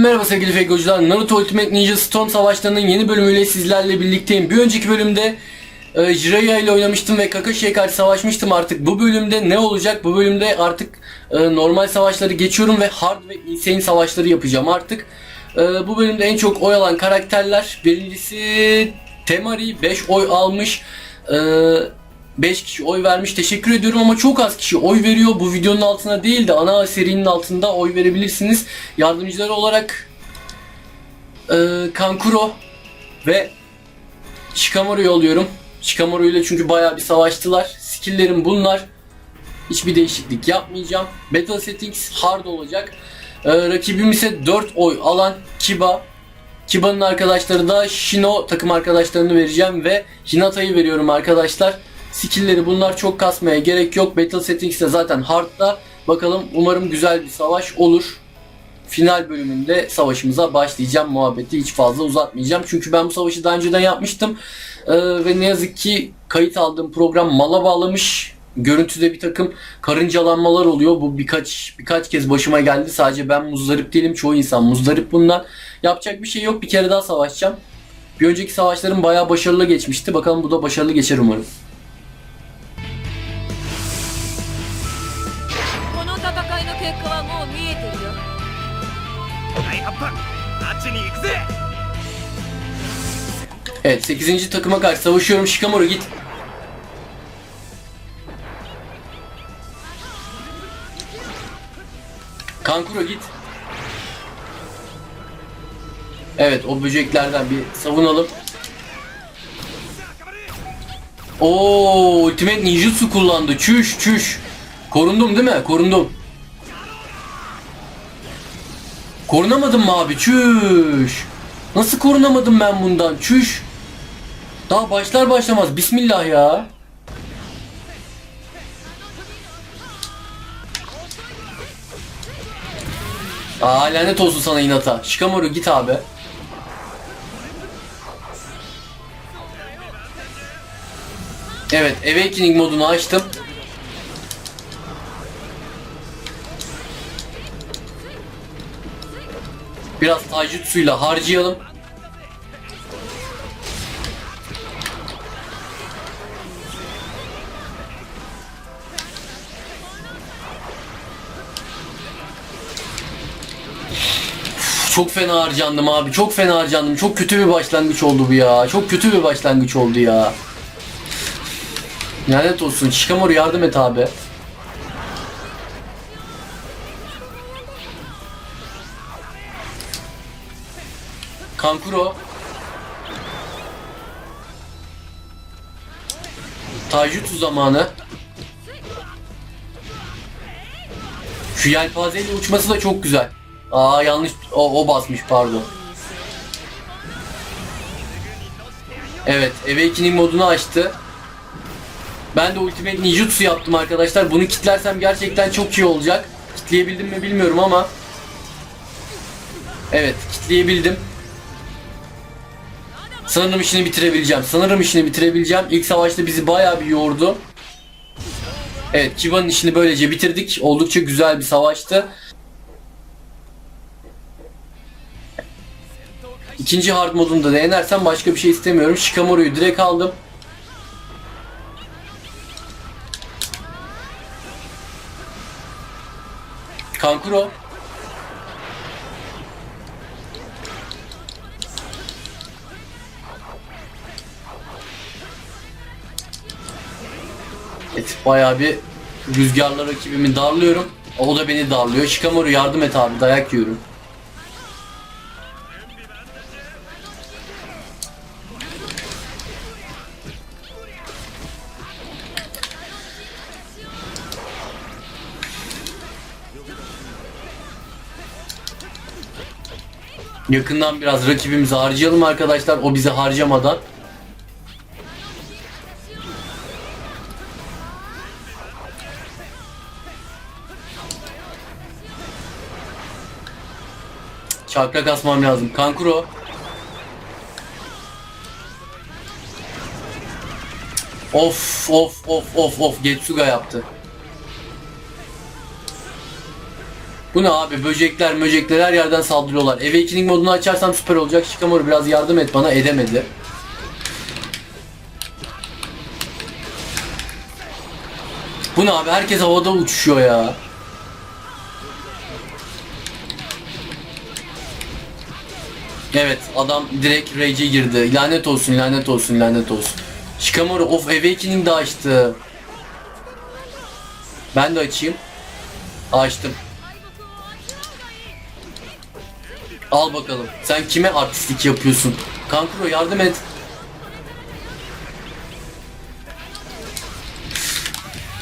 Merhaba sevgili Fegocular. Naruto Ultimate Ninja Storm savaşlarının yeni bölümüyle sizlerle birlikteyim. Bir önceki bölümde e, Jiraiya ile oynamıştım ve Kakashi'ye karşı savaşmıştım artık. Bu bölümde ne olacak? Bu bölümde artık e, normal savaşları geçiyorum ve hard ve insane savaşları yapacağım artık. E, bu bölümde en çok oy alan karakterler. Birincisi Temari 5 oy almış. E, 5 kişi oy vermiş. Teşekkür ediyorum ama çok az kişi oy veriyor. Bu videonun altına değil de ana serinin altında oy verebilirsiniz. Yardımcıları olarak e, Kankuro ve Shikamaru'yu alıyorum. Shikamaru ile çünkü bayağı bir savaştılar. Skill'lerim bunlar. Hiçbir değişiklik yapmayacağım. Battle settings hard olacak. E, rakibim ise 4 oy alan Kiba. Kiba'nın arkadaşları da Shino takım arkadaşlarını vereceğim ve Hinata'yı veriyorum arkadaşlar. Skill'leri bunlar çok kasmaya gerek yok. Battle Settings de zaten hard'da. Bakalım umarım güzel bir savaş olur. Final bölümünde savaşımıza başlayacağım. Muhabbeti hiç fazla uzatmayacağım. Çünkü ben bu savaşı daha önceden yapmıştım. Ee, ve ne yazık ki kayıt aldığım program mala bağlamış. Görüntüde bir takım karıncalanmalar oluyor. Bu birkaç birkaç kez başıma geldi. Sadece ben muzdarip değilim. Çoğu insan muzdarip bundan. Yapacak bir şey yok. Bir kere daha savaşacağım. Bir önceki savaşlarım bayağı başarılı geçmişti. Bakalım bu da başarılı geçer umarım. Evet 8. takıma karşı savaşıyorum. Shikamaru git. Kankuro git. Evet o böceklerden bir savunalım. Oo Ultimate Ninjutsu kullandı. Çüş çüş. Korundum değil mi? Korundum. Korunamadım mı abi? Çüş. Nasıl korunamadım ben bundan? Çüş. Daha başlar başlamaz. Bismillah ya. Aa lanet olsun sana inata. Shikamaru git abi. Evet, Awakening modunu açtım. Biraz taijutsu'yla harcayalım. Çok fena harcandım abi. Çok fena harcandım. Çok kötü bir başlangıç oldu bu ya. Çok kötü bir başlangıç oldu ya. Lanet olsun. Shikamaru yardım et abi. Kankuro. Taijutsu zamanı. Şu yelpazeyle uçması da çok güzel. Aa yanlış o, o basmış pardon. Evet Awakening modunu açtı. Ben de Ultimate Ninjutsu yaptım arkadaşlar. Bunu kitlersem gerçekten çok iyi olacak. Kitleyebildim mi bilmiyorum ama. Evet kitleyebildim. Sanırım işini bitirebileceğim. Sanırım işini bitirebileceğim. İlk savaşta bizi bayağı bir yordu. Evet Kiba'nın işini böylece bitirdik. Oldukça güzel bir savaştı. İkinci hard modunda denersem başka bir şey istemiyorum. Shikamaru'yu direkt aldım. Kankuro. Evet bayağı bir rüzgarla rakibimi darlıyorum. O da beni darlıyor. Shikamaru yardım et abi dayak yiyorum. Yakından biraz rakibimizi harcayalım arkadaşlar. O bizi harcamadan. Çakra kasmam lazım. Kankuro. Of of of of of Getsuga yaptı. Bu ne abi? Böcekler, möcekler her yerden saldırıyorlar. Awakening modunu açarsam süper olacak. Shikamaru biraz yardım et bana. Edemedi. Bu ne abi? Herkes havada uçuşuyor ya. Evet adam direkt rage'e girdi. Lanet olsun, lanet olsun, lanet olsun. Shikamaru of Awakening de açtı. Ben de açayım. Açtım. Al bakalım. Sen kime artistlik yapıyorsun? Kankuro yardım et.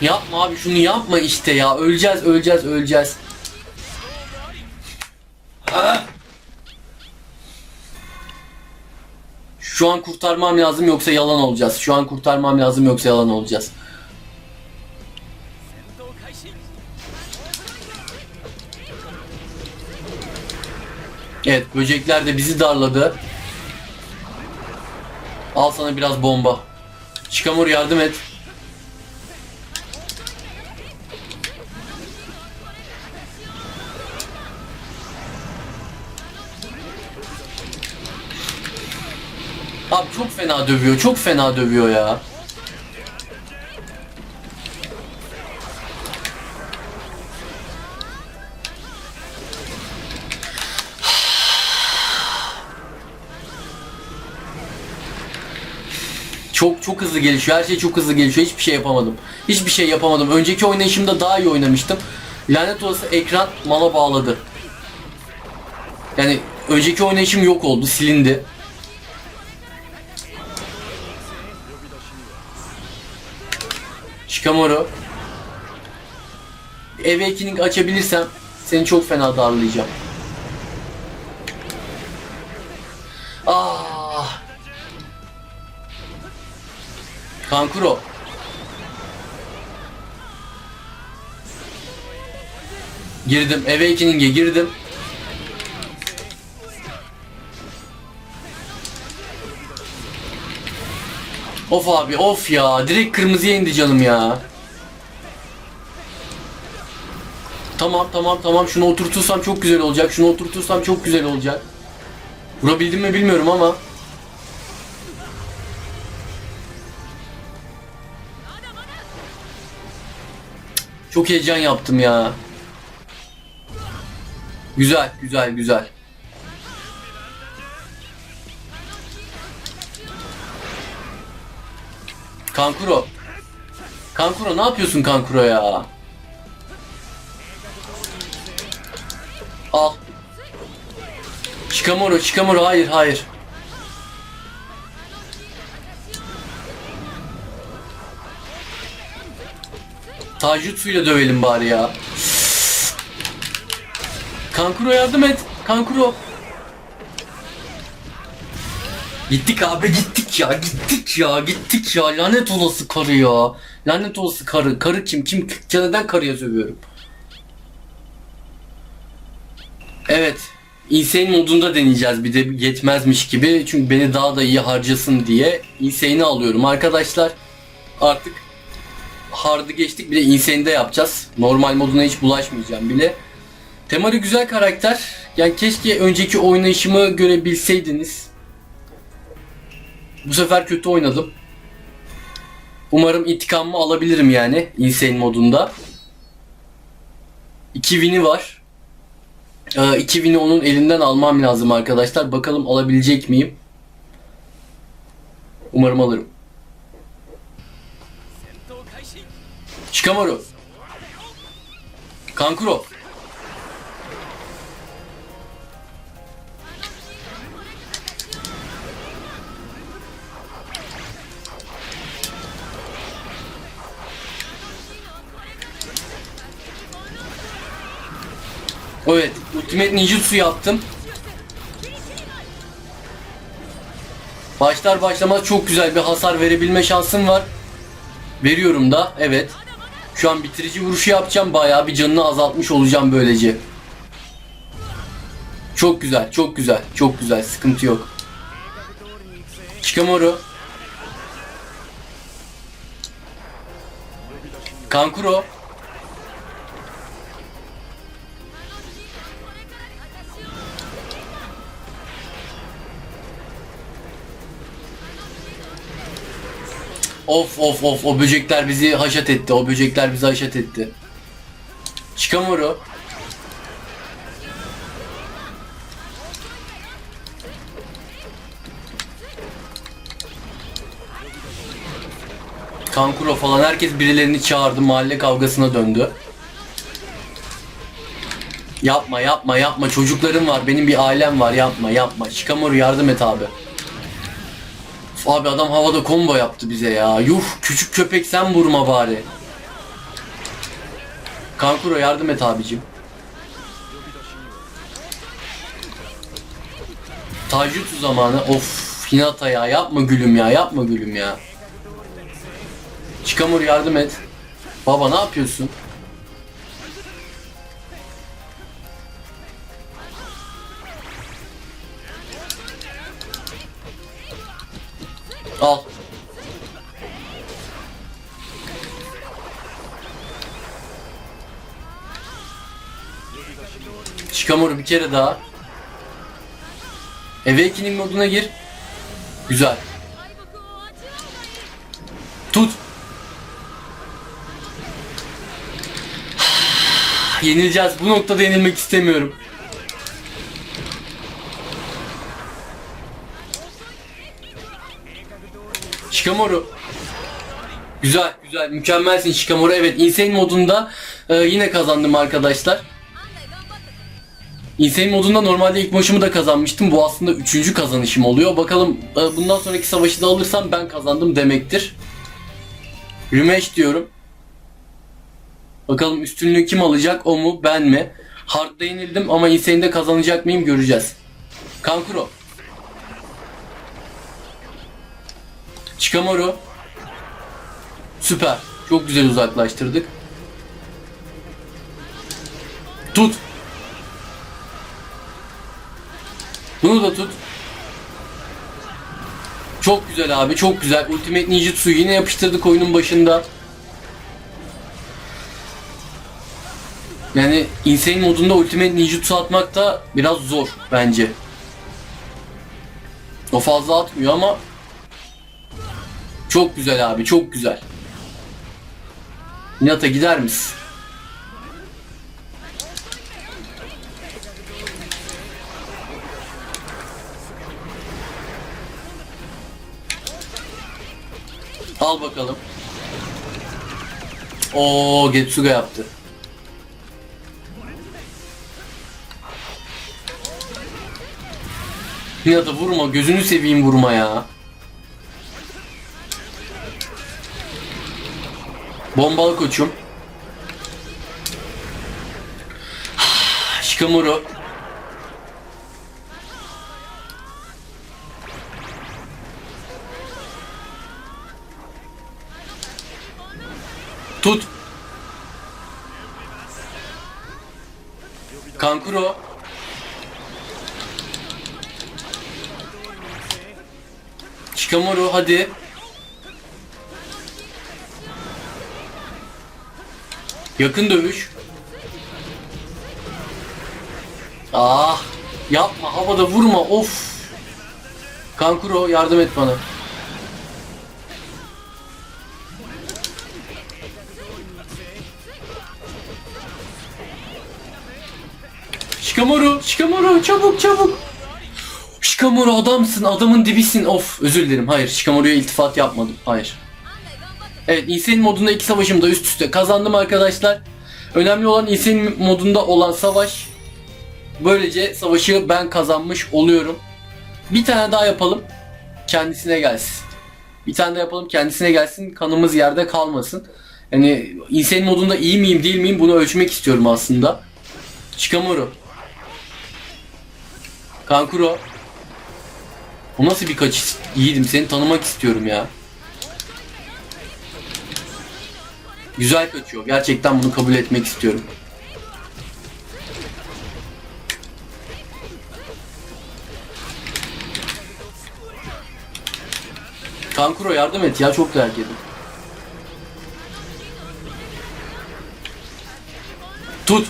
Yapma abi şunu yapma işte ya. Öleceğiz, öleceğiz, öleceğiz. Şu an kurtarmam lazım yoksa yalan olacağız. Şu an kurtarmam lazım yoksa yalan olacağız. Evet böcekler de bizi darladı. Al sana biraz bomba. Şikamur yardım et. Abi çok fena dövüyor, çok fena dövüyor ya. Çok çok hızlı gelişiyor. Her şey çok hızlı gelişiyor. Hiçbir şey yapamadım. Hiçbir şey yapamadım. Önceki oynayışımda daha iyi oynamıştım. Lanet olası ekran mala bağladı. Yani önceki oynayışım yok oldu, silindi. Shikamaru. Awakening açabilirsem seni çok fena darlayacağım. Ah. Kankuro. Girdim. Awakening'e girdim. Of abi of ya. Direkt kırmızıya indi canım ya. Tamam tamam tamam şunu oturtursam çok güzel olacak. Şunu oturtursam çok güzel olacak. Vurabildim mi bilmiyorum ama. Çok heyecan yaptım ya. Güzel güzel güzel. Kankuro. Kankuro ne yapıyorsun Kankuro ya? Al. Shikamaru, Shikamaru hayır hayır. Taijutsu'yla dövelim bari ya. Kankuro yardım et. Kankuro. Gittik abi gittik ya gittik ya gittik ya lanet olası karı ya. Lanet olası karı. Karı kim? Kim? Neden karıya sövüyorum? Evet. Insane modunda deneyeceğiz bir de yetmezmiş gibi. Çünkü beni daha da iyi harcasın diye Insane'i alıyorum arkadaşlar. Artık hard'ı geçtik bir de Insane'de yapacağız. Normal moduna hiç bulaşmayacağım bile. Temari güzel karakter. Yani keşke önceki oynayışımı görebilseydiniz. Bu sefer kötü oynadım. Umarım intikamımı alabilirim yani Insane modunda. 2 win'i var. 2 win'i onun elinden almam lazım arkadaşlar. Bakalım alabilecek miyim? Umarım alırım. Shikamaru. Kankuro. Evet, Ultimate Ninjutsu yaptım. Başlar başlamaz çok güzel bir hasar verebilme şansım var. Veriyorum da, evet. Şu an bitirici vuruşu yapacağım. Bayağı bir canını azaltmış olacağım böylece. Çok güzel, çok güzel, çok güzel. Sıkıntı yok. Shikamaru. Kankuro. Of of of o böcekler bizi haşat etti. O böcekler bizi haşat etti. Shikamaru. Kankuro falan herkes birilerini çağırdı. Mahalle kavgasına döndü. Yapma yapma yapma çocuklarım var benim bir ailem var yapma yapma Shikamaru yardım et abi Abi adam havada combo yaptı bize ya. Yuh küçük köpek sen vurma bari. Kankuro yardım et abicim. Taijutsu zamanı. Of Hinata ya. Yapma gülüm ya yapma gülüm ya. Shikamaru yardım et. Baba ne yapıyorsun? Al. Shikamaru bir kere daha. Awakening moduna gir. Güzel. Tut. Yenileceğiz. Bu noktada yenilmek istemiyorum. Shikamaru. Güzel güzel mükemmelsin Shikamaru. Evet Insane modunda e, yine kazandım arkadaşlar. Insane modunda normalde ilk maçımı da kazanmıştım. Bu aslında üçüncü kazanışım oluyor. Bakalım e, bundan sonraki savaşı da alırsam ben kazandım demektir. Rematch diyorum. Bakalım üstünlüğü kim alacak? O mu? Ben mi? Hard'da yenildim ama Insane'de kazanacak mıyım? Göreceğiz. Kankuro. Shikamaru. Süper. Çok güzel uzaklaştırdık. Tut. Bunu da tut. Çok güzel abi çok güzel. Ultimate Ninjutsu yine yapıştırdık oyunun başında. Yani Insane modunda Ultimate Ninjutsu atmak da biraz zor bence. O fazla atmıyor ama çok güzel abi çok güzel. Hinata gider misin? Al bakalım. Oo Getsuga yaptı. Hinata vurma gözünü seveyim vurma ya. Bombalı koçum. Shikamaru. Tut. Kankuro. Shikamaru hadi. Yakın dövüş. Ah, yapma havada vurma of. Kankuro yardım et bana. Shikamaru, Shikamaru çabuk çabuk. Shikamaru adamsın, adamın dibisin. Of, özür dilerim. Hayır, Shikamaru'ya iltifat yapmadım. Hayır. Evet, Insane modunda iki savaşımı da üst üste kazandım arkadaşlar. Önemli olan Insane modunda olan savaş. Böylece savaşı ben kazanmış oluyorum. Bir tane daha yapalım. Kendisine gelsin. Bir tane daha yapalım kendisine gelsin. Kanımız yerde kalmasın. Yani Insane modunda iyi miyim değil miyim bunu ölçmek istiyorum aslında. Shikamaru. Kankuro. O nasıl bir kaçış? Yiğidim seni tanımak istiyorum ya. Güzel kaçıyor. Gerçekten bunu kabul etmek istiyorum. Kankuro yardım et ya çok dayak yedim. Tut.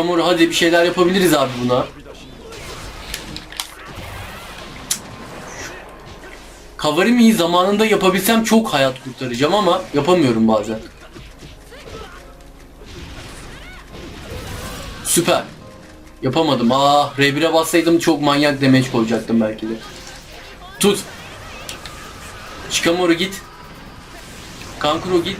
Shikamaru hadi bir şeyler yapabiliriz abi buna. Kavarimi'yi zamanında yapabilsem çok hayat kurtaracağım ama yapamıyorum bazen. Süper. Yapamadım. Ah R1'e bassaydım çok manyak damage koyacaktım belki de. Tut. Shikamaru git. Kankuro git.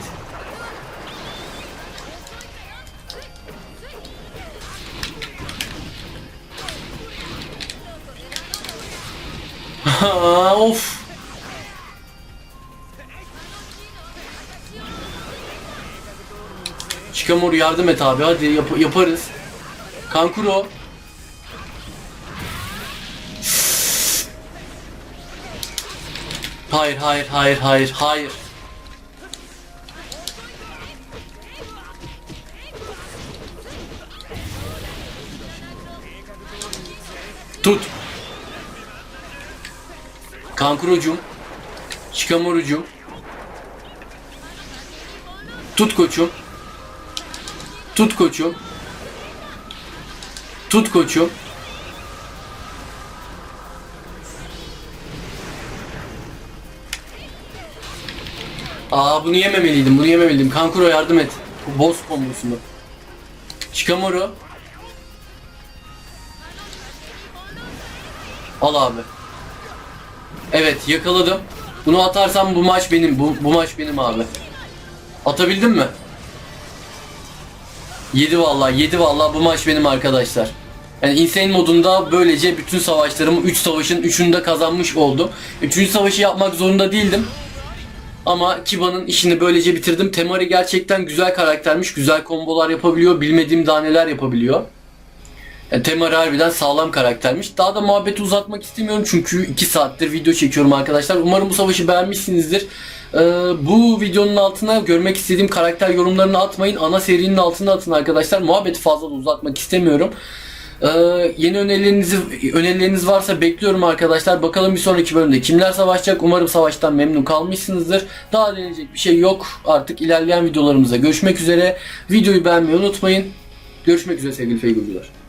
Of. Shikamaru yardım et abi hadi yap- yaparız. Kankuro. Hayır hayır hayır hayır hayır. Tut. Kankurucum. Shikamarucum. Tut koçum. Tut koçum. Tut koçum. Aa bunu yememeliydim. Bunu yememeliydim. Kankuro yardım et. Bu boss kombosunu. Shikamaru. Al abi. Evet yakaladım. Bunu atarsam bu maç benim. Bu, bu maç benim abi. Atabildim mi? Yedi vallahi, yedi vallahi bu maç benim arkadaşlar. Yani Insane modunda böylece bütün savaşlarımı 3 savaşın 3'ünü de kazanmış oldum. 3. savaşı yapmak zorunda değildim. Ama Kiba'nın işini böylece bitirdim. Temari gerçekten güzel karaktermiş. Güzel kombolar yapabiliyor. Bilmediğim daha neler yapabiliyor. Yani Temari harbiden sağlam karaktermiş. Daha da muhabbeti uzatmak istemiyorum çünkü 2 saattir video çekiyorum arkadaşlar. Umarım bu savaşı beğenmişsinizdir. Ee, bu videonun altına görmek istediğim karakter yorumlarını atmayın. Ana serinin altına atın arkadaşlar. Muhabbeti fazla da uzatmak istemiyorum. Ee, yeni önerilerinizi önerileriniz varsa bekliyorum arkadaşlar. Bakalım bir sonraki bölümde kimler savaşacak. Umarım savaştan memnun kalmışsınızdır. Daha deneyecek bir şey yok. Artık ilerleyen videolarımızda görüşmek üzere. Videoyu beğenmeyi unutmayın. Görüşmek üzere sevgili Feygulcular.